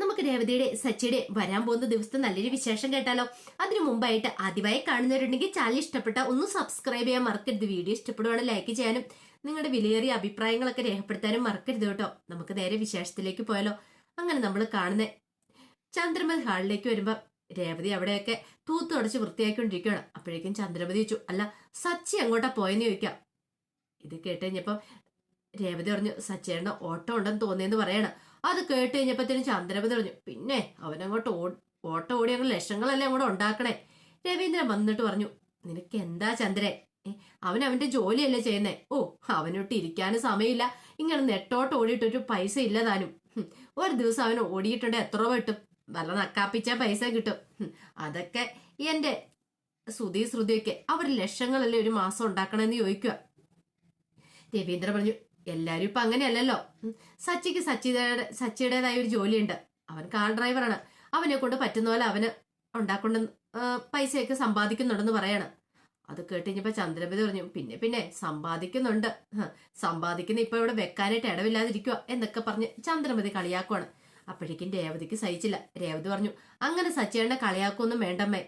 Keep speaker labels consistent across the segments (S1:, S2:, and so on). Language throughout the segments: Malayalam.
S1: നമുക്ക് രേവതിയുടെ സച്ചിയുടെ വരാൻ പോകുന്ന ദിവസത്തെ നല്ലൊരു വിശേഷം കേട്ടാലോ? അതിനു മുമ്പായിട്ട് ആദ്യമായി കാണുന്നവരുണ്ടെങ്കിൽ ചാനൽ ഇഷ്ടപ്പെട്ട ഒന്ന് സബ്സ്ക്രൈബ് ചെയ്യാൻ മറക്കരുത്. വീഡിയോ ഇഷ്ടപ്പെടുവാണ് ലൈക്ക് ചെയ്യാനും നിങ്ങളുടെ വിലയേറിയ അഭിപ്രായങ്ങളൊക്കെ രേഖപ്പെടുത്താനും മറക്കരുത് കേട്ടോ. നമുക്ക് നേരെ വിശേഷത്തിലേക്ക് പോയാലോ? അങ്ങനെ നമ്മൾ കാണുന്ന ചന്ദ്രമൽ ഹാളിലേക്ക് വരുമ്പോൾ രേവതി അവിടെയൊക്കെ തൂത്തുടച്ച് വൃത്തിയാക്കിക്കൊണ്ടിരിക്കുകയാണ്. അപ്പോഴേക്കും ചന്ദ്രമതി ചോദിച്ചു അല്ല സച്ചി അങ്ങോട്ടാ പോയെന്ന് ചോദിക്കാം. ഇത് കേട്ട് കഴിഞ്ഞപ്പം രേവതി പറഞ്ഞു സച്ചേട്ടന് ഓട്ടം ഉണ്ടെന്ന് തോന്നിയെന്ന് പറയണം. അത് കേട്ട് കഴിഞ്ഞപ്പോഴത്തേനും ചന്ദ്രപതി പറഞ്ഞു പിന്നെ അവനങ്ങോട്ട് ഓ ഓട്ടം ഓടി അങ്ങ് ലക്ഷങ്ങളല്ലേ അങ്ങോട്ട് ഉണ്ടാക്കണേ? രവീന്ദ്രൻ വന്നിട്ട് പറഞ്ഞു നിനക്ക് എന്താ ചന്ദ്രൻ അവൻ അവന്റെ ജോലിയല്ലേ ചെയ്യുന്നേ? ഓ അവനൊട്ട് ഇരിക്കാനും സമയമില്ല. ഇങ്ങനെ നെട്ടോട്ട് ഓടിയിട്ടൊരു പൈസ ഇല്ല താനും ഒരു ദിവസം അവൻ ഓടിയിട്ടുണ്ട് എത്ര കിട്ടും? നല്ല നക്കാപ്പിച്ച പൈസ കിട്ടും. അതൊക്കെ എന്റെ ശ്രുതി ശ്രുതിയൊക്കെ അവർ ലക്ഷങ്ങളല്ലേ ഒരു മാസം ഉണ്ടാക്കണമെന്ന് ചോദിക്കുക രവീന്ദ്രൻ പറഞ്ഞു എല്ലാരും ഇപ്പൊ അങ്ങനെയല്ലല്ലോ. സച്ചിക്ക് സച്ചിയുടെ സച്ചിയുടേതായ ഒരു ജോലിയുണ്ട്. അവൻ കാർ ഡ്രൈവറാണ്. അവനെ കൊണ്ട് പറ്റുന്ന പോലെ അവന് ഉണ്ടാക്കൊണ്ട് പൈസയൊക്കെ സമ്പാദിക്കുന്നുണ്ടെന്ന് പറയാണ്. അത് കേട്ടുകഴിഞ്ഞപ്പോ ചന്ദ്രപതി പറഞ്ഞു പിന്നെ പിന്നെ സമ്പാദിക്കുന്നുണ്ട്. സമ്പാദിക്കുന്ന ഇപ്പൊ ഇവിടെ വെക്കാനായിട്ട് ഇടവില്ലാതിരിക്കുക എന്നൊക്കെ പറഞ്ഞ് ചന്ദ്രപതി കളിയാക്കുവാണ്. അപ്പോഴേക്കും രേവതിക്ക് സഹിച്ചില്ല. രേവതി പറഞ്ഞു അങ്ങനെ സച്ചേട്ടനെ കളിയാക്കൊന്നും വേണ്ടമ്മേ.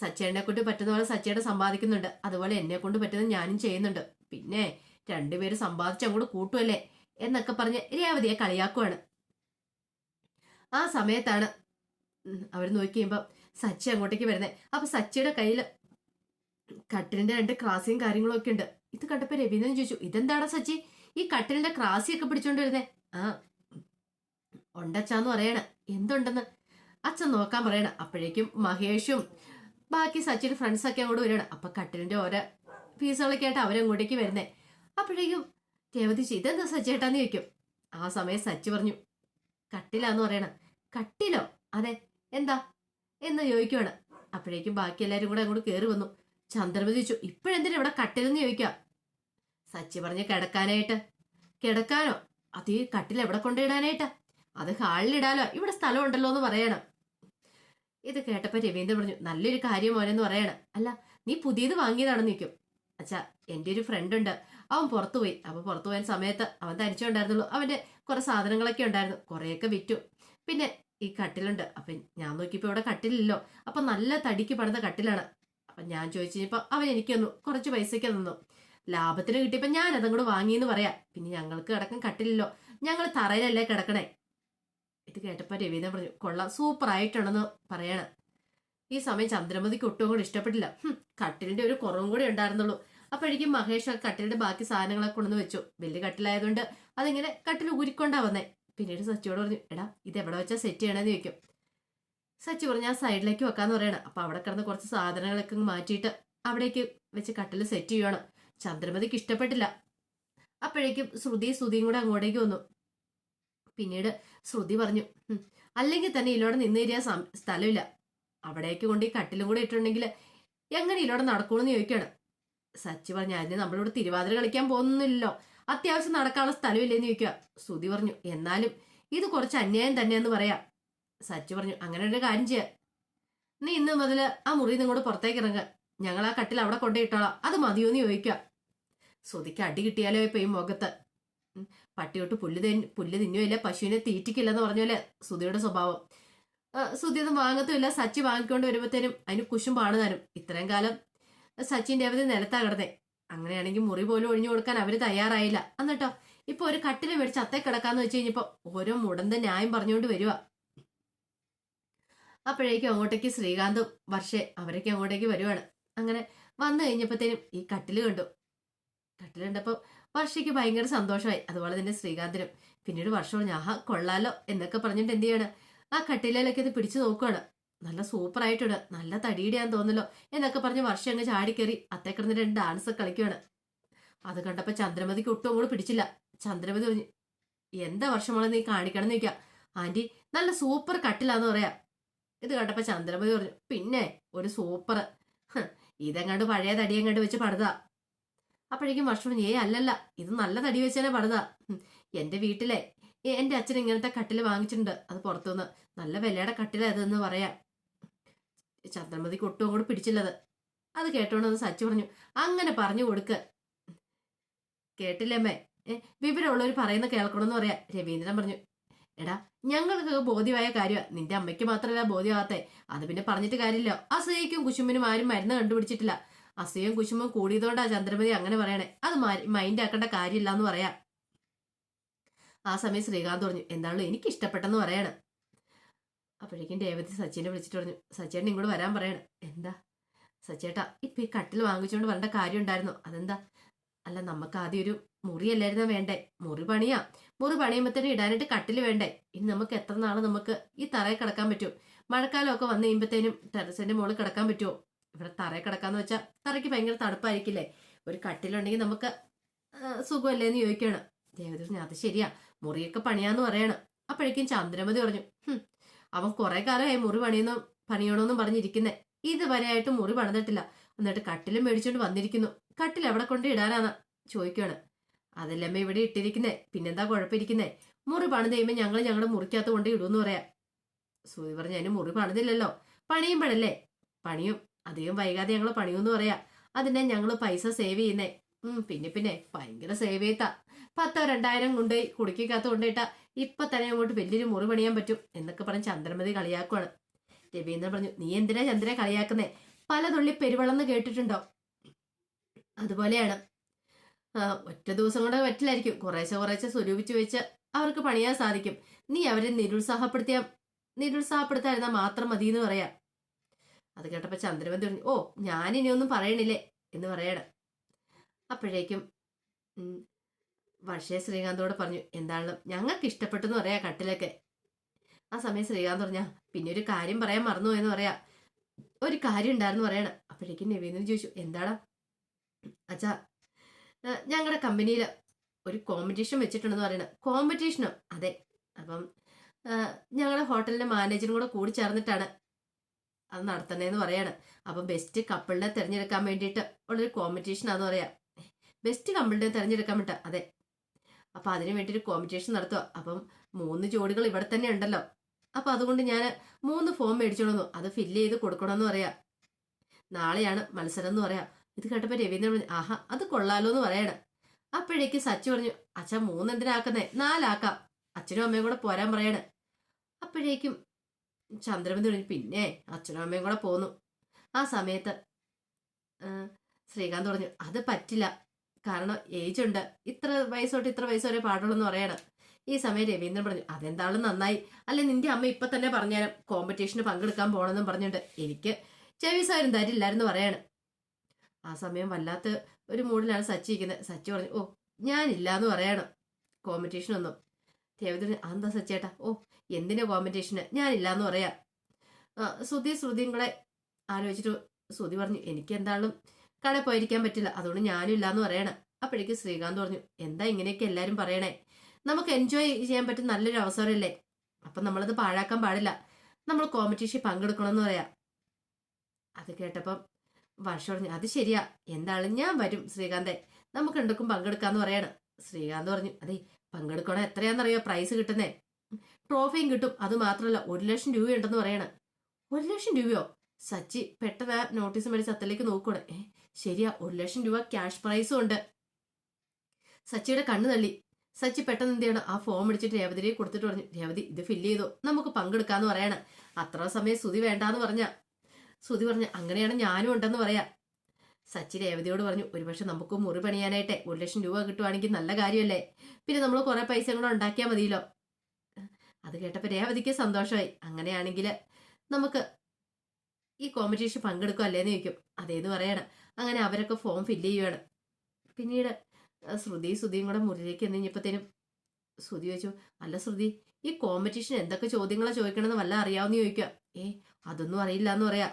S1: സച്ചേട്ടനെ കൊണ്ട് പറ്റുന്ന പോലെ സച്ചേട്ടൻ സമ്പാദിക്കുന്നുണ്ട്. അതുപോലെ എന്നെ കൊണ്ട് പറ്റുന്നത് ഞാനും ചെയ്യുന്നുണ്ട്. പിന്നെ രണ്ടുപേരും സമ്പാദിച്ച് അങ്ങോട്ട് കൂട്ടുമല്ലേ എന്നൊക്കെ പറഞ്ഞ് രേവതിയെ കളിയാക്കുവാണ്. ആ സമയത്താണ് അവർ നോക്കി സച്ചി അങ്ങോട്ടേക്ക് വരുന്നത് അപ്പൊ സച്ചിയുടെ കയ്യിൽ കട്ടിലിന്റെ രണ്ട് ക്രാസിയും കാര്യങ്ങളും ഒക്കെ ഉണ്ട്. ഇത് കണ്ടപ്പോ രവീന്ദ്രൻ ചോദിച്ചു ഇതെന്താടാ സച്ചി? ഈ കട്ടിലിന്റെ ക്രാസിയൊക്കെ പിടിച്ചോണ്ട് വരുന്നേ? ആ ഉണ്ടച്ചാന്ന് പറയണ. എന്തുണ്ടെന്ന്? അച്ഛൻ നോക്കാൻ പറയണ. അപ്പോഴേക്കും മഹേഷും ബാക്കി സച്ചിന്റെ ഫ്രണ്ട്സൊക്കെ അങ്ങോട്ട് വരികയാണ്. അപ്പൊ കട്ടിലിന്റെ ഓരോ പീസുകളൊക്കെ ആയിട്ട് അവരങ്ങോട്ടേക്ക് വരുന്നേ. അപ്പോഴേക്കും രേവതി ചെയ്ത് ഇതെന്താ സച്ചേട്ടാന്ന് ചോദിക്കും. ആ സമയം സച്ചി പറഞ്ഞു കട്ടിലാന്ന് പറയണം. കട്ടിലോ? അതെ. എന്താ? എന്ന് ചോദിക്കുവാണ്. അപ്പോഴേക്കും ബാക്കി എല്ലാവരും കൂടെ അങ്ങോട്ട് കയറി വന്നു. ചന്ദ്രമതി ചോദിച്ചു ഇപ്പോഴെന്തിനാ ഇവിടെ കട്ടിലെന്ന് ചോദിക്കാം? സച്ചി പറഞ്ഞ് കിടക്കാനായിട്ട്. കിടക്കാനോ? അത് ഈ കട്ടിൽ എവിടെ കൊണ്ടിടാനായിട്ടാ അത് ഹാളിലിടാലോ ഇവിടെ സ്ഥലം ഉണ്ടല്ലോ എന്ന് പറയണം. ഇത് കേട്ടപ്പോ രവീന്ദ്രൻ പറഞ്ഞു നല്ലൊരു കാര്യം മോനെന്ന് പറയണം. അല്ല നീ പുതിയത് വാങ്ങിയതാണെന്ന് നിൽക്കും അച്ഛാ എന്റെ ഒരു ഫ്രണ്ട് ഉണ്ട്. അവൻ പുറത്തു പോയി. അപ്പൊ പുറത്തു പോയ സമയത്ത് അവൻ ധരിച്ചുണ്ടായിരുന്നുള്ളൂ അവന്റെ കുറെ സാധനങ്ങളൊക്കെ ഉണ്ടായിരുന്നു. കുറെയൊക്കെ വിറ്റു. പിന്നെ ഈ കട്ടിലുണ്ട്. അപ്പൊ ഞാൻ നോക്കിയപ്പോ ഇവിടെ കട്ടിലില്ലല്ലോ. അപ്പൊ നല്ല തടിക്ക് പണിത കട്ടിലാണ്. അപ്പൊ ഞാൻ ചോദിച്ചു അവൻ എനിക്ക് തന്നു. കുറച്ച് പൈസയ്ക്ക് തന്നു. ലാഭത്തിന് കിട്ടിയപ്പോ ഞാൻ അതങ്ങോട്ട് വാങ്ങിയെന്ന് പറയാം. പിന്നെ ഞങ്ങൾക്ക് കിടക്കാൻ കട്ടിലില്ലോ ഞങ്ങൾ തറയിലല്ലേ കിടക്കണേ. ഇത് കേട്ടപ്പോ രവീന്ദ്രൻ പറഞ്ഞു കൊള്ളാം. സൂപ്പർ ആയിട്ടുണ്ടെന്ന് പറയണം. ഈ സമയം ചന്ദ്രമതിക്ക് ഒട്ടും കൂടെ ഇഷ്ടപ്പെട്ടില്ല. കട്ടിലിന്റെ ഒരു കുറവും കൂടെ ഉണ്ടായിരുന്നുള്ളൂ. അപ്പോഴേക്കും മഹേഷ് ആ കട്ടിലിന്റെ ബാക്കി സാധനങ്ങളൊക്കെ കൊണ്ടുവന്ന് വെച്ചു. വലിയ കട്ടിലായതുകൊണ്ട് അതിങ്ങനെ കട്ടിൽ ഊരിക്കൊണ്ടാ വന്നേ. പിന്നീട് സച്ചിയോട് പറഞ്ഞു എടാ ഇത് എവിടെ വെച്ചാൽ സെറ്റ് ചെയ്യണമെന്ന് ചോദിക്കും. സച്ചി പറഞ്ഞു ആ സൈഡിലേക്ക് വെക്കാന്ന് പറയണം. അപ്പൊ അവിടെ കിടന്ന് കുറച്ച് സാധനങ്ങളൊക്കെ മാറ്റിയിട്ട് അവിടേക്ക് വെച്ച് കട്ടിൽ സെറ്റ് ചെയ്യുവാണ് ചന്ദ്രമതിക്ക് ഇഷ്ടപ്പെട്ടില്ല. അപ്പോഴേക്കും ശ്രുതി ശ്രുതിയും കൂടെ അങ്ങോട്ടേക്ക് വന്നു. പിന്നീട് ശ്രുതി പറഞ്ഞു "ഹും, അല്ലെങ്കിൽ തന്നെ ഇതിലൂടെ നിന്ന് തരിക സ്ഥലമില്ല. അവിടേക്ക് കൊണ്ട് ഈ കട്ടിലും കൂടെ ഇട്ടിട്ടുണ്ടെങ്കിൽ എങ്ങനെ ഇതിലൂടെ നടക്കൂന്ന് ചോദിക്കുകയാണ് സച്ചി പറഞ്ഞു അതിന് നമ്മളിവിടെ തിരുവാതിര കളിക്കാൻ പോകുന്നില്ലല്ലോ. അത്യാവശ്യം നടക്കാനുള്ള സ്ഥലമില്ലെന്ന് ചോദിക്കുക. ശ്രുതി പറഞ്ഞു എന്നാലും ഇത് കുറച്ച് അന്യായം തന്നെയെന്ന് പറയാം. സച്ചി പറഞ്ഞു അങ്ങനെ ഒരു കാര്യം ചെയ്യാം. നീ ഇന്ന് മുതൽ ആ മുറിയിൽ കൂടെ പുറത്തേക്ക് ഇറങ്ങുക ഞങ്ങൾ ആ കട്ടിൽ അവിടെ കൊണ്ടുപോയിട്ടോളാം. അത് മതിയോന്ന് ചോദിക്കുക. ശ്രുതിക്ക് അടി കിട്ടിയാലോ ഇപ്പൊ ഈ മുഖത്ത്. പട്ടിയോട്ട് പുല്ല് തിന് പുല്ല് തിന്നുമില്ല പശുവിനെ തീറ്റിക്കില്ലെന്ന് പറഞ്ഞ സുധിയുടെ സ്വഭാവം. സുധി ഒന്നും വാങ്ങത്തുമില്ല. സച്ചി വാങ്ങിക്കൊണ്ട് വരുമ്പോഴത്തേനും അതിന് കുശും പാണുതാനും ഇത്രയും കാലം സച്ചിന്റെ അവധി നിലത്താ അങ്ങനെയാണെങ്കിൽ മുറി പോലും ഒഴിഞ്ഞു കൊടുക്കാൻ അവർ തയ്യാറായില്ല. എന്നിട്ടോ ഇപ്പൊ ഒരു കട്ടിൽ മേടിച്ച് അത്തേ കിടക്കാന്ന് വെച്ച് കഴിഞ്ഞപ്പോ ഓരോ മുടന്ത ന്യായം പറഞ്ഞുകൊണ്ട് വരുക അപ്പോഴേക്കും അങ്ങോട്ടേക്ക് ശ്രീകാന്തും വർഷേ അവരൊക്കെ അങ്ങോട്ടേക്ക് വരുവാണ്. അങ്ങനെ വന്നു കഴിഞ്ഞപ്പോഴത്തേനും ഈ കട്ടിൽ കണ്ടു. കട്ടിൽ കണ്ടപ്പോ വർഷയ്ക്ക് ഭയങ്കര സന്തോഷമായി. അതുപോലെ തന്നെ ശ്രീകാന്തിനും. പിന്നീട് വർഷം പറഞ്ഞു കൊള്ളാലോ എന്നൊക്കെ പറഞ്ഞിട്ട് എന്ത് ചെയ്യാണ്? ആ കട്ടിലയിലൊക്കെ ഇത് പിടിച്ചു നോക്കുവാണ്. നല്ല സൂപ്പർ ആയിട്ടുണ്ട് നല്ല തടിയുടെയാന്ന് തോന്നല്ലോ എന്നൊക്കെ പറഞ്ഞ് വർഷം അങ്ങ് ചാടിക്കറി അത്തേ കിടന്ന് രണ്ട് ഡാൻസ് കളിക്കുകയാണ് അത് കണ്ടപ്പോൾ ചന്ദ്രമതിക്ക് ഒട്ടും അങ്ങോട്ട് പിടിച്ചില്ല. ചന്ദ്രമതി പറഞ്ഞു എന്താ വർഷമാണ് നീ കാണിക്കണം എന്ന് ചോദിക്കാം. നല്ല സൂപ്പർ കട്ടിലാന്ന് പറയാ. ഇത് കണ്ടപ്പോൾ ചന്ദ്രമതി പറഞ്ഞു പിന്നെ ഒരു സൂപ്പർ. ഇതെങ്ങാണ്ട് പഴയ തടിയെങ്ങാണ്ട് വെച്ച് പണിതാ അപ്പോഴേക്കും വർഷം ഏ അല്ലല്ല ഇത് നല്ല തടി വെച്ചാലേ പണിതാ എന്റെ വീട്ടിലെ എന്റെ അച്ഛൻ ഇങ്ങനത്തെ കട്ടിൽ വാങ്ങിച്ചിട്ടുണ്ട്. അത് പുറത്തുനിന്ന്. നല്ല വിലയുടെ കട്ടിലാ ഇതെന്ന് പറയാം. ചന്ദ്രമതിക്ക് ഒട്ടും കൂടെ പിടിച്ചില്ലത്. അത് കേട്ടോണ്ടെന്ന് സച്ചു പറഞ്ഞു അങ്ങനെ പറഞ്ഞു കൊടുക്ക. കേട്ടില്ലമ്മേ. വിവരമുള്ളവർ പറയുന്ന കേൾക്കണമെന്ന് പറയാ രവീന്ദ്രൻ പറഞ്ഞു. എടാ ഞങ്ങൾക്ക് ബോധ്യമായ കാര്യമാണ് നിന്റെ അമ്മയ്ക്ക് മാത്രമല്ല ബോധ്യമാകത്തെ അത് പിന്നെ പറഞ്ഞിട്ട് കാര്യമില്ല. അസൂയക്കും കുശുമ്പിനും ആരും മരുന്ന് കണ്ടുപിടിച്ചിട്ടില്ല. അസൂയും കുശുമ്പും കൂടിയതുകൊണ്ടാ ചന്ദ്രമതി അങ്ങനെ പറയണേ. അത് മൈൻഡ് ആക്കേണ്ട കാര്യമില്ല എന്ന് പറയാം. ആ സമയം ശ്രീകാന്ത് പറഞ്ഞു എന്താണല്ലോ എനിക്ക് ഇഷ്ടപ്പെട്ടെന്ന് പറയാണ്. അപ്പോഴേക്കും രേവതി സച്ചിനെ വിളിച്ചിട്ട് പറഞ്ഞു സച്ചേട്ടൻ ഇങ്ങോട്ട് വരാൻ പറയണം. എന്താ? സച്ചേട്ടാ ഇപ്പൊ ഈ കട്ടിൽ വാങ്ങിച്ചുകൊണ്ട് വരേണ്ട കാര്യം ഉണ്ടായിരുന്നു. അതെന്താ? അല്ല നമുക്ക് ആദ്യം ഒരു മുറിയല്ലായിരുന്നോ വേണ്ടേ? മുറി പണിയാ. മുറി പണിയുമ്പോഴത്തേനും ഇടാനായിട്ട് കട്ടിൽ വേണ്ടേ? ഇനി നമുക്ക് എത്ര നാൾ നമുക്ക് ഈ തറയിൽ കിടക്കാൻ പറ്റും? മഴക്കാലമൊക്കെ വന്നു കഴിയുമ്പത്തേനും ടെറസിന്റെ മുകളിൽ കിടക്കാൻ പറ്റുമോ ഇവിടെ തറയിൽ കിടക്കാന്ന് വെച്ചാൽ തറയ്ക്ക് ഭയങ്കര തണുപ്പായിരിക്കില്ലേ? ഒരു കട്ടിലുണ്ടെങ്കിൽ നമുക്ക് സുഖമല്ലേ എന്ന് ചോദിക്കുകയാണ്. പറഞ്ഞു അത് ശരിയാ. മുറിയൊക്കെ പണിയാന്ന് പറയണം. അപ്പോഴേക്കും ചന്ദ്രമതി പറഞ്ഞു "ഹും, അവൻ കുറെ കാലമായി മുറി പണിയെന്നും പണിയണമെന്നും പറഞ്ഞിരിക്കുന്നേ. ഇതുവരെയായിട്ട് മുറി പണിതിട്ടില്ല. എന്നിട്ട് കട്ടിലും മേടിച്ചോണ്ട് വന്നിരിക്കുന്നു. കട്ടിൽ എവിടെ കൊണ്ട് ഇടാനാന്ന് ചോദിക്കുകയാണ് അതല്ലമ്മ ഇവിടെ ഇട്ടിരിക്കുന്നേ. പിന്നെന്താ കുഴപ്പമിരിക്കുന്നേ? മുറി പണിത് കഴിയുമ്പോൾ ഞങ്ങൾ ഞങ്ങളുടെ മുറിക്കകത്ത് കൊണ്ട് ഇടുമെന്ന് പറയാം. സൂതി പറഞ്ഞു അതിന് മുറി പണിതില്ലല്ലോ. പണിയുമ്പോഴല്ലേ? പണിയും അധികം വൈകാതെ ഞങ്ങൾ പണിയുമെന്ന് പറയാം. അതിനെ ഞങ്ങൾ പൈസ സേവ് ചെയ്യുന്നേ. ഉം പിന്നെ പിന്നെ ഭയങ്കര സേവ് ചെയ്താ. പത്തോ രണ്ടായിരം കൊണ്ട് കുടുക്കിക്കകത്ത് കൊണ്ടുപോയിട്ടാ ഇപ്പൊ തന്നെ അങ്ങോട്ട് വലിയൊരു മുറി പണിയാൻ പറ്റും എന്നൊക്കെ പറഞ്ഞ് ചന്ദ്രമതി കളിയാക്കുവാണ്. രവീന്ദ്രൻ പറഞ്ഞു നീ എന്തിനാ ചന്ദ്രനെ കളിയാക്കുന്നേ? പല തുള്ളി പെരുവെള്ളം കേട്ടിട്ടുണ്ടോ? അതുപോലെയാണ്. ഒറ്റ ദിവസം കൊണ്ട് പറ്റില്ലായിരിക്കും. കുറേശ്ശെ കുറേശ്ശെ സ്വരൂപിച്ച് വെച്ച് അവർക്ക് പണിയാൻ സാധിക്കും. നീ അവരെ നിരുത്സാഹപ്പെടുത്തിയ നിരുത്സാഹപ്പെടുത്താതിരുന്നാൽ മാത്രം മതി എന്ന് പറയാം. അത് കേട്ടപ്പോൾ ചന്ദ്രമതി പറഞ്ഞു ഓ ഞാനിനി ഒന്നും പറയണില്ലേ? എന്ന് പറയണം. അപ്പോഴേക്കും വർഷയെ ശ്രീകാന്തോട് പറഞ്ഞു എന്താണെങ്കിലും ഞങ്ങൾക്ക് ഇഷ്ടപ്പെട്ടെന്ന് പറയാ കട്ടിലൊക്കെ. ആ സമയം ശ്രീകാന്ത് പറഞ്ഞ പിന്നെ ഒരു കാര്യം പറയാൻ മറന്നു എന്ന് പറയാ. ഒരു കാര്യം ഉണ്ടായിരുന്നു പറയണം. അപ്പോഴേക്കും നവീന്ദ്രൻ ചോദിച്ചു എന്താടാ? അച്ഛാ ഞങ്ങളുടെ കമ്പനിയിൽ ഒരു കോമ്പറ്റീഷൻ വെച്ചിട്ടുണ്ടെന്ന് പറയണം. കോമ്പറ്റീഷനോ അതെ. അപ്പം ഞങ്ങളുടെ ഹോട്ടലിന്റെ മാനേജറും കൂടെ കൂടി ചേർന്നിട്ടാണ് അത് നടത്തണേന്ന് പറയാണ്. അപ്പം ബെസ്റ്റ് കപ്പിളിനെ തിരഞ്ഞെടുക്കാൻ വേണ്ടിയിട്ട് ഉള്ളൊരു കോമ്പറ്റീഷനാന്ന് പറയാം. ബെസ്റ്റ് കമ്പിളിനെ തിരഞ്ഞെടുക്കാൻ വേണ്ട അതെ. അപ്പൊ അതിന് വേണ്ടി ഒരു കോമ്പറ്റീഷൻ നടത്തുക. അപ്പം മൂന്ന് ജോഡികൾ ഇവിടെ തന്നെ ഉണ്ടല്ലോ. അപ്പം അതുകൊണ്ട് ഞാൻ മൂന്ന് ഫോം മേടിച്ചോളൂ അത് ഫില്ല് ചെയ്ത് കൊടുക്കണമെന്ന് പറയാം. നാളെയാണ് മത്സരം എന്ന് പറയാം. ഇത് കേട്ടപ്പോൾ രവീന്ദ്രൻ പറഞ്ഞു ആഹാ അത് കൊള്ളാലോ എന്ന് പറയണം. അപ്പോഴേക്ക് സച്ചു പറഞ്ഞു അച്ഛൻ മൂന്ന് എന്തിനാക്കുന്നേ നാലാക്കാം. അച്ഛനും അമ്മയും കൂടെ പോരാൻ പറയണം. അപ്പോഴേക്കും ചന്ദ്രമതി പറഞ്ഞു പിന്നെ അച്ഛനും അമ്മയും കൂടെ പോന്നു. ആ സമയത്ത് ശ്രീകാന്ത് പറഞ്ഞു അത് പറ്റില്ല. കാരണം ഏജ് ഉണ്ട്. ഇത്ര വയസ്സോട്ട് ഇത്ര വയസ്സ് വരെ പാടുള്ളൂ എന്ന് പറയണം. ഈ സമയം രവീന്ദ്രൻ പറഞ്ഞു അതെന്താളും നന്നായി. അല്ലെ നിന്റെ അമ്മ ഇപ്പൊ തന്നെ പറഞ്ഞാലും കോമ്പറ്റീഷന് പങ്കെടുക്കാൻ പോണെന്നും പറഞ്ഞിട്ട്. എനിക്ക് ചെവി സാരും തരില്ലായിരുന്നു പറയാണ്. ആ സമയം വല്ലാത്ത ഒരു മൂഡിലാണ് സച്ചി ഇരിക്കുന്നത് സച്ചി പറഞ്ഞു ഓ ഞാനില്ല എന്ന് പറയണം കോമ്പറ്റീഷനൊന്നും രവീന്ദ്രൻ എന്താ സച്ചേട്ടാ? ഓ എന്തിനാ കോമ്പറ്റീഷന് ഞാനില്ല എന്ന് പറയാ ശ്രുതി ശ്രുതിയും കൂടെ ആലോചിച്ചിട്ട് ശ്രുതി പറഞ്ഞു എനിക്ക് എന്താളും കടയിൽ പോയിരിക്കാൻ പറ്റില്ല. അതുകൊണ്ട് ഞാനും ഇല്ലാന്ന് പറയണം. അപ്പോഴേക്കും ശ്രീകാന്ത് പറഞ്ഞു എന്താ ഇങ്ങനെയൊക്കെ എല്ലാരും പറയണേ? നമുക്ക് എൻജോയ് ചെയ്യാൻ പറ്റുന്ന നല്ലൊരു അവസരമല്ലേ? അപ്പൊ നമ്മളത് പാഴാക്കാൻ പാടില്ല. നമ്മൾ കോമ്പറ്റീഷൻ പങ്കെടുക്കണമെന്ന് പറയാം. അത് കേട്ടപ്പം വർഷം പറഞ്ഞു അത് ശരിയാ. എന്താണ് ഞാൻ വരും ശ്രീകാന്തെ. നമുക്ക് എന്തൊക്കെ പങ്കെടുക്കാന്ന് പറയാണ്. ശ്രീകാന്ത് പറഞ്ഞു അതെ പങ്കെടുക്കണം എത്രയാണെന്നറിയോ പ്രൈസ് കിട്ടുന്നേ. ട്രോഫിയും കിട്ടും. അത് മാത്രമല്ല ഒരു ലക്ഷം രൂപയുണ്ടെന്ന് പറയണം. ഒരു ലക്ഷം രൂപയോ? സച്ചി പെട്ടെന്ന് നോട്ടീസ് മേടിച്ച് അത്തലേക്ക് നോക്കൂടെ ശരിയാ ഒരു ലക്ഷം രൂപ ക്യാഷ് പ്രൈസും ഉണ്ട്. സച്ചിയുടെ കണ്ണു തള്ളി. സച്ചി പെട്ടെന്ന് എന്ത് ചെയ്യണം? ആ ഫോം അടിച്ചിട്ട് രേവതിയെ കൊടുത്തിട്ട് പറഞ്ഞു രേവതി ഇത് ഫില്ല് ചെയ്തോ? നമുക്ക് പങ്കെടുക്കാന്ന് പറയണം. അത്ര സമയം സുതി വേണ്ടാന്ന് പറഞ്ഞ. സുതി പറഞ്ഞു അങ്ങനെയാണ് ഞാനും ഉണ്ടെന്ന് പറയാ. സച്ചി രേവതിയോട് പറഞ്ഞു ഒരുപക്ഷെ നമുക്ക് മുറി പണിയാനായിട്ടെ. ഒരു ലക്ഷം രൂപ കിട്ടുവാണെങ്കിൽ നല്ല കാര്യമല്ലേ? പിന്നെ നമ്മൾ കുറെ പൈസ കൂടെ ഉണ്ടാക്കിയാൽ മതിയല്ലോ. അത് കേട്ടപ്പോൾ രേവതിക്ക് സന്തോഷമായി. അങ്ങനെയാണെങ്കിൽ നമുക്ക് ഈ കോമ്പറ്റീഷൻ പങ്കെടുക്കുക അല്ലേന്ന് ചോദിക്കും. അതേന്ന് പറയണം. അങ്ങനെ അവരൊക്കെ ഫോം ഫില്ല് ചെയ്യുകയാണ് പിന്നീട് ശ്രുതി ശ്രുതിയും കൂടെ മുറിയിലേക്ക് എന്ന് കഴിഞ്ഞപ്പോഴത്തേനും ശ്രുതി ചോദിച്ചു അല്ല ശ്രുതി ഈ കോമ്പറ്റീഷൻ എന്തൊക്കെ ചോദ്യങ്ങളാണ് ചോദിക്കണമെന്ന് വല്ല അറിയാവുന്ന ചോദിക്കുക ഏ അതൊന്നും അറിയില്ല എന്ന് പറയാ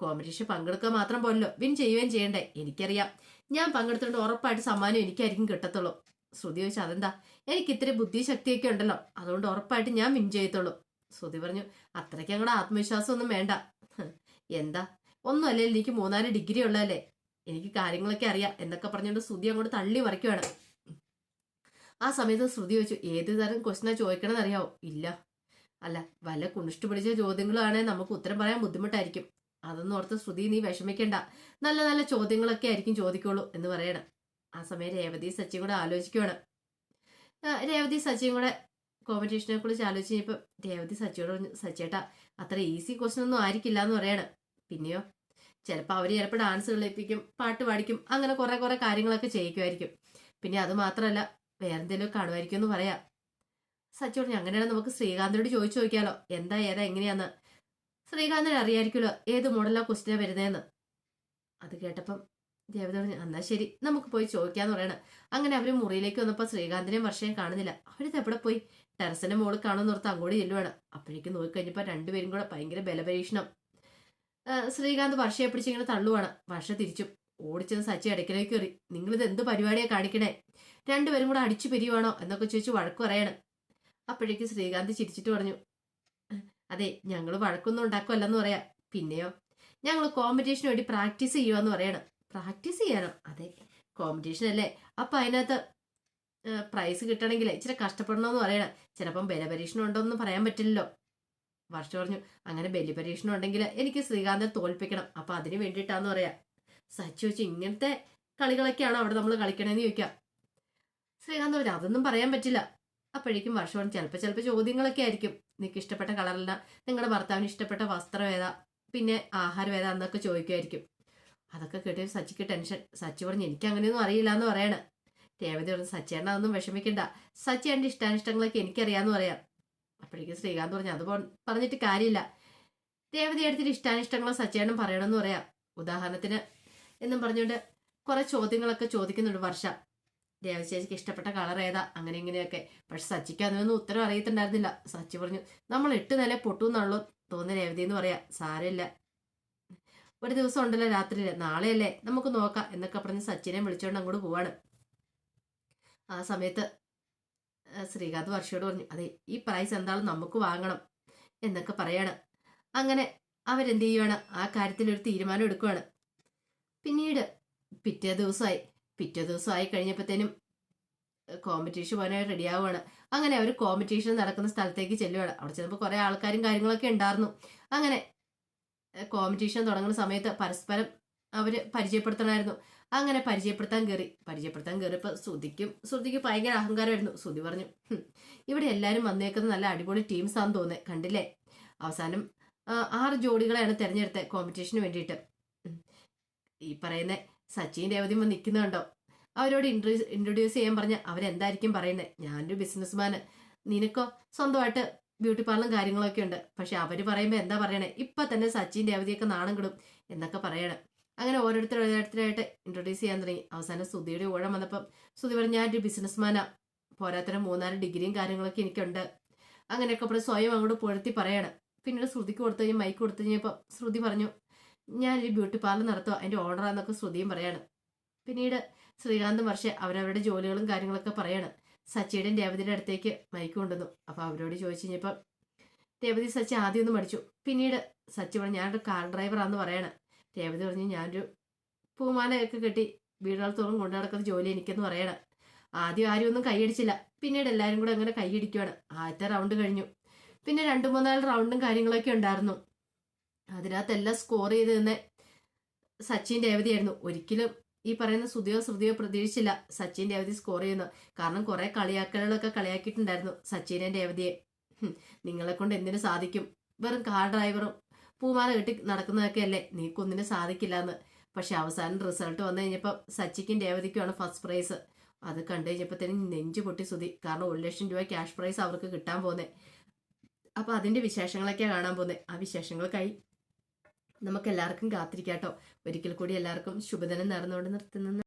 S1: കോമ്പറ്റീഷൻ പങ്കെടുക്കുക മാത്രം പോലല്ലോ വിൻ ചെയ്യുകയും ചെയ്യണ്ടേ. എനിക്കറിയാം. ഞാൻ പങ്കെടുത്തുകൊണ്ട് ഉറപ്പായിട്ട് സമ്മാനം എനിക്കായിരിക്കും കിട്ടത്തുള്ളൂ. ശ്രുതി ചോദിച്ചു അതെന്താ? എനിക്ക് ഇത്തിരി ബുദ്ധിശക്തിയൊക്കെ ഉണ്ടല്ലോ. അതുകൊണ്ട് ഉറപ്പായിട്ട് ഞാൻ വിൻ ചെയ്യത്തുള്ളൂ. ശ്രുതി പറഞ്ഞു അത്രയ്ക്ക് അങ്ങോട്ട് ആത്മവിശ്വാസം ഒന്നും വേണ്ട. എന്താ? ഒന്നുമല്ലേ എനിക്ക് മൂന്നാൽ ഡിഗ്രി ഉള്ളതല്ലേ? എനിക്ക് കാര്യങ്ങളൊക്കെ അറിയാം. എന്നൊക്കെ പറഞ്ഞുകൊണ്ട് ശ്രുതി അങ്ങോട്ട് തള്ളി മറിക്കുവാണ്. ആ സമയത്ത് ശ്രുതി ചോദിച്ചു ഏത് തരം ക്വസ്റ്റനാ ചോദിക്കണമെന്ന് അറിയാവോ ഇല്ല. അല്ല വല്ല കുണിഷ്ടു പിടിച്ച ചോദ്യങ്ങളാണെങ്കിൽ നമുക്ക് ഉത്തരം പറയാൻ ബുദ്ധിമുട്ടായിരിക്കും. അതൊന്നും ഓർത്ത് ശ്രുതി നീ വിഷമിക്കണ്ട. നല്ല നല്ല ചോദ്യങ്ങളൊക്കെ ആയിരിക്കും ചോദിക്കുള്ളൂ എന്ന് പറയണം. ആ സമയം രേവതി സച്ചിയും കൂടെ ആലോചിക്കുവാണ്. രേവതി സച്ചിയും കൂടെ കോമ്പറ്റീഷനെ കുറിച്ച് ആലോചിച്ച് കഴിഞ്ഞപ്പോൾ രേവതി സച്ചിയോട് പറഞ്ഞു സച്ചേട്ടാ അത്ര ഈസി ക്വസ്റ്റൻ ഒന്നും ആയിരിക്കില്ല എന്ന് പറയാണ്. പിന്നെയോ? ചിലപ്പോൾ അവർ ചിലപ്പോൾ ഡാൻസ് കളിപ്പിക്കും പാട്ട് പാടിക്കും അങ്ങനെ കുറെ കുറെ കാര്യങ്ങളൊക്കെ ചെയ്യിക്കുമായിരിക്കും പിന്നെ അത് മാത്രമല്ല വേറെ എന്തെങ്കിലും കാണുമായിരിക്കും എന്ന് പറയാം. സച്ചിയോട് അങ്ങനെയാണെങ്കിൽ നമുക്ക് ശ്രീകാന്തിനോട് ചോദിച്ചു നോക്കിയാലോ? എന്താ ഏതാ എങ്ങനെയാന്ന്? ശ്രീകാന്തിന് അറിയായിരിക്കുമല്ലോ ഏത് മോഡലാ ക്വസ്റ്റിനാ വരുന്നതെന്ന് അത് കേട്ടപ്പം ദേവത പറഞ്ഞു എന്നാ ശരി നമുക്ക് പോയി ചോദിക്കാന്ന് പറയണ. അങ്ങനെ അവർ മുറിയിലേക്ക് വന്നപ്പോൾ ശ്രീകാന്തിനെയും വർഷയും കാണുന്നില്ല. അവരിത് എവിടെ പോയി? ടെറസിന്റെ കാണുന്ന ഓർത്ത് അങ്ങോട്ട് ചെല്ലുവാണ്. അപ്പോഴേക്കും നോക്കിക്കഴിഞ്ഞപ്പോൾ രണ്ടുപേരും കൂടെ ഭയങ്കര ബലപരീക്ഷണം. ശ്രീകാന്ത് വർഷയെ പിടിച്ച് ഇങ്ങനെ തള്ളുവാണ്. വർഷ തിരിച്ചു. ഓടിച്ചത് സച്ചി ഇടയ്ക്കിലേക്ക് കയറി. നിങ്ങളിത് എന്ത് പരിപാടിയാണ് കാണിക്കണേ? രണ്ടുപേരും കൂടെ അടിച്ചു പിരിയുവാണോ? എന്നൊക്കെ ചോദിച്ചു വഴക്ക് പറയാണ്. അപ്പോഴേക്ക് ശ്രീകാന്ത് ചിരിച്ചിട്ട് പറഞ്ഞു അതെ ഞങ്ങൾ വഴക്കൊന്നും ഉണ്ടാക്കുമല്ലെന്ന് പറയാം. പിന്നെയോ? ഞങ്ങൾ കോമ്പറ്റീഷന് വേണ്ടി പ്രാക്ടീസ് ചെയ്യുവാന്ന് പറയണം. പ്രാക്ടീസ് ചെയ്യാനോ? അതെ കോമ്പറ്റീഷൻ അല്ലേ. അപ്പൊ അതിനകത്ത് പ്രൈസ് കിട്ടണമെങ്കിൽ ഇച്ചിരി കഷ്ടപ്പെടണമെന്ന് പറയണം. ചിലപ്പം ബലപരീക്ഷണം ഉണ്ടോ എന്ന് പറയാൻ പറ്റില്ലല്ലോ. വർഷ പറഞ്ഞു അങ്ങനെ ബലിപരീക്ഷണം ഉണ്ടെങ്കിൽ എനിക്ക് ശ്രീകാന്തെ തോൽപ്പിക്കണം. അപ്പൊ അതിന് വേണ്ടിയിട്ടാന്ന് പറയാ. സച്ചു വെച്ച് ഇങ്ങനത്തെ കളികളൊക്കെയാണോ അവിടെ നമ്മൾ കളിക്കണേന്ന് ചോദിക്കാം. ശ്രീകാന്ത് പറഞ്ഞു അതൊന്നും പറയാൻ പറ്റില്ല. അപ്പോഴേക്കും വർഷം ചിലപ്പോൾ ചിലപ്പോൾ ചോദ്യങ്ങളൊക്കെ ആയിരിക്കും. നിനക്ക് ഇഷ്ടപ്പെട്ട കളറല്ല. നിങ്ങളുടെ ഭർത്താവിന് ഇഷ്ടപ്പെട്ട വസ്ത്രം ഏതാ? പിന്നെ ആഹാരം ഏതാ? എന്നൊക്കെ ചോദിക്കുമായിരിക്കും അതൊക്കെ കേട്ടിട്ട് സച്ചിക്ക് ടെൻഷൻ. സച്ചി പറഞ്ഞു എനിക്ക് അങ്ങനെയൊന്നും അറിയില്ല എന്ന് പറയാണ്. രേവതി പറഞ്ഞു സച്ചേണ്ണ അതൊന്നും വിഷമിക്കണ്ട സച്ചേന്റെ ഇഷ്ടാനിഷ്ടങ്ങളൊക്കെ എനിക്കറിയാന്ന് പറയാം. അപ്പോഴേക്കും ശ്രീകാന്ത് പറഞ്ഞു അത് പറഞ്ഞിട്ട് കാര്യമില്ല. രേവതി എടുത്തിട്ട് ഇഷ്ടാനിഷ്ടങ്ങളോ സച്ചേനും പറയണമെന്ന് പറയാം. ഉദാഹരണത്തിന് എന്നും പറഞ്ഞുകൊണ്ട് കുറെ ചോദ്യങ്ങളൊക്കെ ചോദിക്കുന്നുണ്ട് വർഷ. രേവതി ചേച്ചിക്ക് ഇഷ്ടപ്പെട്ട കളർ ഏതാ? അങ്ങനെ ഇങ്ങനെയൊക്കെ. പക്ഷെ സച്ചിക്ക് അതിനൊന്നും ഉത്തരം അറിയത്തുണ്ടായിരുന്നില്ല. സച്ചി പറഞ്ഞു നമ്മൾ എട്ട് നില പൊട്ടുന്നാണല്ലോ തോന്നുന്ന രേവതി എന്ന് പറയാം. സാരമില്ല. ഒരു ദിവസം ഉണ്ടല്ലോ രാത്രിയിൽ നാളെയല്ലേ? നമുക്ക് നോക്കാം എന്നൊക്കെ പറഞ്ഞ് സച്ചിനെ വിളിച്ചോണ്ട് അങ്ങോട്ട് പോവാണ്. ആ സമയത്ത് ശ്രീകാന്ത് വർഷയോട് പറഞ്ഞു അതെ ഈ പ്രൈസ് എന്തായാലും നമുക്ക് വാങ്ങണം എന്നൊക്കെ പറയാണ്. അങ്ങനെ അവരെന്ത് ചെയ്യുവാണ്? ആ കാര്യത്തിൽ ഒരു തീരുമാനം എടുക്കുവാണ്. പിന്നീട് പിറ്റേ ദിവസമായി പിറ്റേ ദിവസമായി കഴിഞ്ഞപ്പോഴത്തേനും കോമ്പറ്റീഷൻ പോകാനായി റെഡി ആവുകയാണ് അങ്ങനെ അവർ കോമ്പറ്റീഷൻ നടക്കുന്ന സ്ഥലത്തേക്ക് ചെല്ലുവാണ്. അവിടെ ചെന്നപ്പോൾ കുറേ ആൾക്കാരും കാര്യങ്ങളൊക്കെ ഉണ്ടായിരുന്നു. അങ്ങനെ കോമ്പറ്റീഷൻ തുടങ്ങുന്ന സമയത്ത് പരസ്പരം അവർ പരിചയപ്പെടുത്തണമായിരുന്നു. അങ്ങനെ പരിചയപ്പെടുത്താൻ കയറി പരിചയപ്പെടുത്താൻ കയറിയപ്പോൾ ശ്രുതിക്കും ശ്രുതിക്ക് ഭയങ്കര അഹങ്കാരമായിരുന്നു. ശ്രുതി പറഞ്ഞു ഇവിടെ എല്ലാവരും വന്നേക്കുന്നത് നല്ല അടിപൊളി ടീംസ് ആണെന്ന് തോന്നുന്നത് കണ്ടില്ലേ? അവസാനം ആറ് ജോഡികളെയാണ് തിരഞ്ഞെടുത്തത് കോമ്പറ്റീഷന് വേണ്ടിയിട്ട്. ഈ പറയുന്ന സച്ചിൻ രേവതിയും വന്ന് നിൽക്കുന്നുണ്ടോ അവരോട് ഇൻട്രോ ഇൻട്രൊഡ്യൂസ് ചെയ്യാൻ പറഞ്ഞ അവരെന്തായിരിക്കും പറയുന്നത് ഞാനൊരു ബിസിനസ്മാന് നിനക്കോ? സ്വന്തമായിട്ട് ബ്യൂട്ടി പാർലറും കാര്യങ്ങളൊക്കെ ഉണ്ട്. പക്ഷെ അവർ പറയുമ്പോൾ എന്താ പറയണേ? ഇപ്പം തന്നെ സച്ചിൻ രേവതിയൊക്കെ നാണം കിടും എന്നൊക്കെ പറയണേ. അങ്ങനെ ഓരോരുത്തർ ഓരോരുത്തരായിട്ട് ഇൻട്രൊഡ്യൂസ് ചെയ്യാൻ തുടങ്ങി. അവസാനം സുധിയുടെ ഊഴം വന്നപ്പം സുധി പറഞ്ഞു ഞാനൊരു ബിസിനസ്മാനാ പോരാത്തരം മൂന്നാൽ ഡിഗ്രിയും കാര്യങ്ങളൊക്കെ എനിക്കുണ്ട്. അങ്ങനെയൊക്കെ പറഞ്ഞ് സ്വയം അങ്ങോട്ട് പുഴത്തി പറയണം. പിന്നീട് ശ്രുതിക്ക് കൊടുത്തു കഴിഞ്ഞാൽ മൈക്ക് കൊടുത്തു കഴിഞ്ഞപ്പോൾ ശ്രുതി പറഞ്ഞു ഞാനൊരു ബ്യൂട്ടി പാർലർ നടത്തുക അതിന്റെ ഓണറാന്നൊക്കെ ശ്രുതിയും പറയാണ്. പിന്നീട് ശ്രീകാന്ത് വർഷ അവരവരുടെ ജോലികളും കാര്യങ്ങളൊക്കെ പറയാണ്. സച്ചിയുടെയും രേവതിയുടെ അടുത്തേക്ക് മൈക്ക് കൊണ്ടുവന്നു. അപ്പോൾ അവരോട് ചോദിച്ചു കഴിഞ്ഞപ്പോൾ രേവതി സച്ചി ആദ്യം ഒന്ന് പഠിച്ചു പിന്നീട് സച്ചി പറഞ്ഞു ഞാനൊരു കാർ ഡ്രൈവറാന്ന് പറയണം. രേവതി പറഞ്ഞു ഞാനൊരു പൂമാലയൊക്കെ കെട്ടി വീടുകളത്തോളം കൊണ്ടുനടക്കുന്ന കൊണ്ടു നടക്കുന്ന ജോലി എനിക്കെന്ന് പറയണം. ആദ്യം ആരും ഒന്നും കൈയടിച്ചില്ല പിന്നീട് എല്ലാവരും കൂടെ അങ്ങനെ കൈയടിക്കുവാണ് ആദ്യത്തെ റൗണ്ട് കഴിഞ്ഞു. പിന്നെ രണ്ടു മൂന്നാൽ റൗണ്ടും കാര്യങ്ങളൊക്കെ ഉണ്ടായിരുന്നു. അതിനകത്തെല്ലാം സ്കോർ ചെയ്ത് തന്നെ സച്ചിൻ രേവതിയായിരുന്നു ഒരിക്കലും ഈ പറയുന്ന ശ്രുതിയോ ശ്രുതിയോ പ്രതീക്ഷിച്ചില്ല സച്ചിൻ രേവതി സ്കോർ ചെയ്യുന്നു. കാരണം കുറെ കളിയാക്കലുകളൊക്കെ കളിയാക്കിയിട്ടുണ്ടായിരുന്നു സച്ചിനെ രേവതിയെ നിങ്ങളെ കൊണ്ട് എന്തിനു സാധിക്കും? വെറും കാർ ഡ്രൈവറും പൂമാല കെട്ടി നടക്കുന്നതൊക്കെ അല്ലേ? നീക്കൊന്നിനും സാധിക്കില്ല എന്ന് പക്ഷെ അവസാനം റിസൾട്ട് വന്നു കഴിഞ്ഞപ്പോൾ സച്ചിക്കും രേവതിക്കുമാണ് ഫസ്റ്റ് പ്രൈസ്. അത് കണ്ടു കഴിഞ്ഞപ്പോഴത്തേനും നെഞ്ചു പൊട്ടി സുതി കാരണം ഒരു ലക്ഷം രൂപ ക്യാഷ് പ്രൈസ് അവർക്ക് കിട്ടാൻ പോകുന്നത് അപ്പോൾ അതിന്റെ വിശേഷങ്ങളൊക്കെയാണ് കാണാൻ പോകുന്നത് ആ വിശേഷങ്ങൾക്കായി നമുക്ക് എല്ലാവർക്കും കാത്തിരിക്കാട്ടോ. ഒരിക്കൽ കൂടി എല്ലാവർക്കും ശുഭദിനം നേർന്നുകൊണ്ട് നിർത്തുന്നു.